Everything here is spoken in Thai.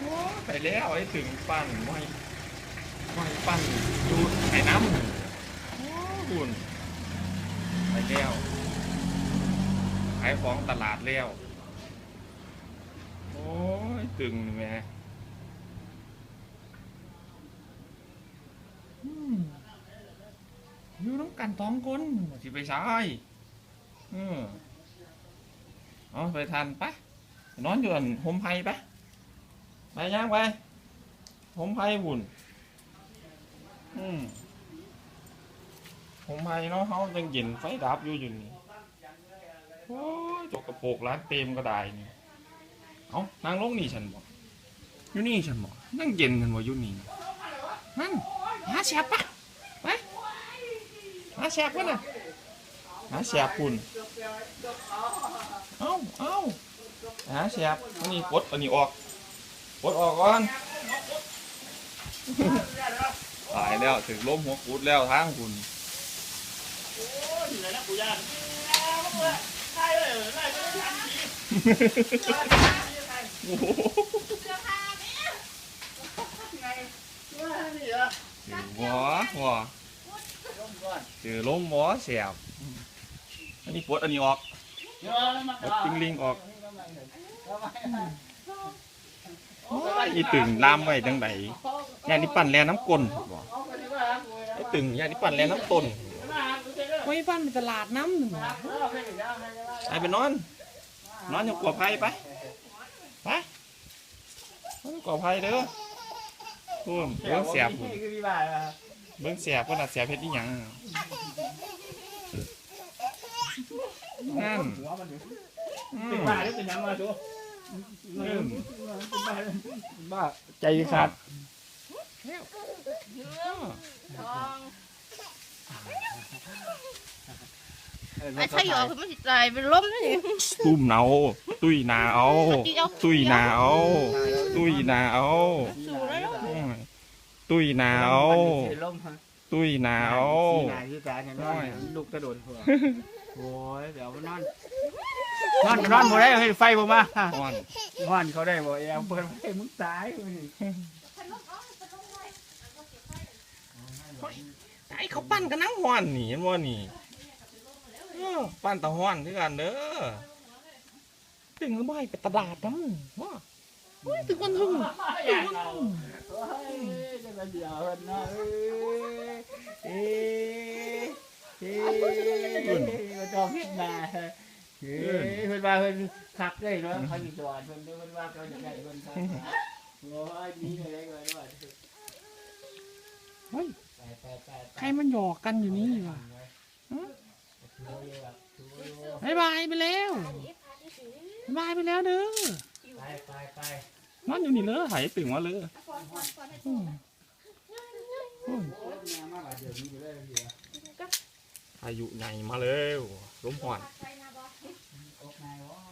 โอ้ไปแล้วไอ้ถึงปั่นไม่ไม่ปั่นดูไอ้น้ำโอ้คุณไปแล้วขายของตลาดแล้ว โอ้ย ตึงนี่แม่อืมอยู่น้ำกันท้องคนสิไปใช้อืมเอาไปทันปะนอนอยู่อันโฮมไพปะ ไปย่างไปโฮมไพหุ่น อืมโฮมไพเนาะเขายังเย็นไฟดับอยู่อยู่นี่โอ้ยจกกระโปงร้านเต็มก็ได้นี่เอานางลงนี่ฉันบอกอยู่นี่ฉันบอกนั่งเย็นกันบ่อยู่นี่นั่นหาแสบปะไปหาแสบวะน่ะหาแสบคุณเอ้าเอ้าหาแสบอันนี้กดอันนี้ออก กดออกก่อนตายแล้วถึงล้มหัวกุดแล้วทางคุณโอ้โหถือหัวหัวถือล้มหัวเสียบอันนี้ปลดอันนี้ออกปลดติงลิงออกโอ้ยอีตึงลามไว้จังไดย่านี่ปั่นแลน้ำกลนบ่ไอ้ตึงย่านี่ปั่นแลน้ำต้นไว้บ้านเป็นตลาดน้ำหนึ่งไปไปนอน นอนอยู่กว่าไผ่ไปไปนอนอยู่กว่าไผ่เด้อพูนเบิ้งเสียบพูนเบิ้งเสียบพูนอะเสียบเพชรอีหยังนั่นอืมบ้าหรือเป็นยังมาดูอืม บ้าใจขาดไอ้ถ้าหยอกมันสิตายเป็นล้มนี่ตุ้มเนาตุ้ยนาเอาตุ้ยนาเอาตุ้ยนาเอาตุ้ยนาเอาตุ้ยนาเอาลูกกระโดดหัวโอ้ยเดี๋ยวมันนอน นอนนอนบ่ได้เฮ้ยไฟบ่มาอ่อนนอนเขาได้บ่แอมเปิดไฟมึงตายมึงไอ้เขาปั้นกันนั่งห้อนนี่เห็นว่านี่เออปั้นตะห้อนคือกันเด้อตึงแล้วบ่ให้ไปตลาดน้ำว่าเฮ้ยถึงวันหึงอยากเอาโอ้ยจะมาเดี๋ยวนะเอ้ยเอ้ยเอ้ยก็ต้องพิจารณา เฮ้ยเพิ่นว่าเพิ่นคักได้เนาะเขาอยู่ตัวเพิ่นเพิ่นว่าเขาจะได้เพิ่นคักโอ้ยนี่เลยก็ได้เฮ้ยไปไปไปใครมันหยอกกันอยู่นี่วะบายบายไปแล้วบายบายไปแล้วเด้อไปไปไปนอนอยู่นี่เลยหายตึงว่าเลยอืมอืมพายุใหญ่มาแล้วลมห่อนไฟ 哦，卖哦。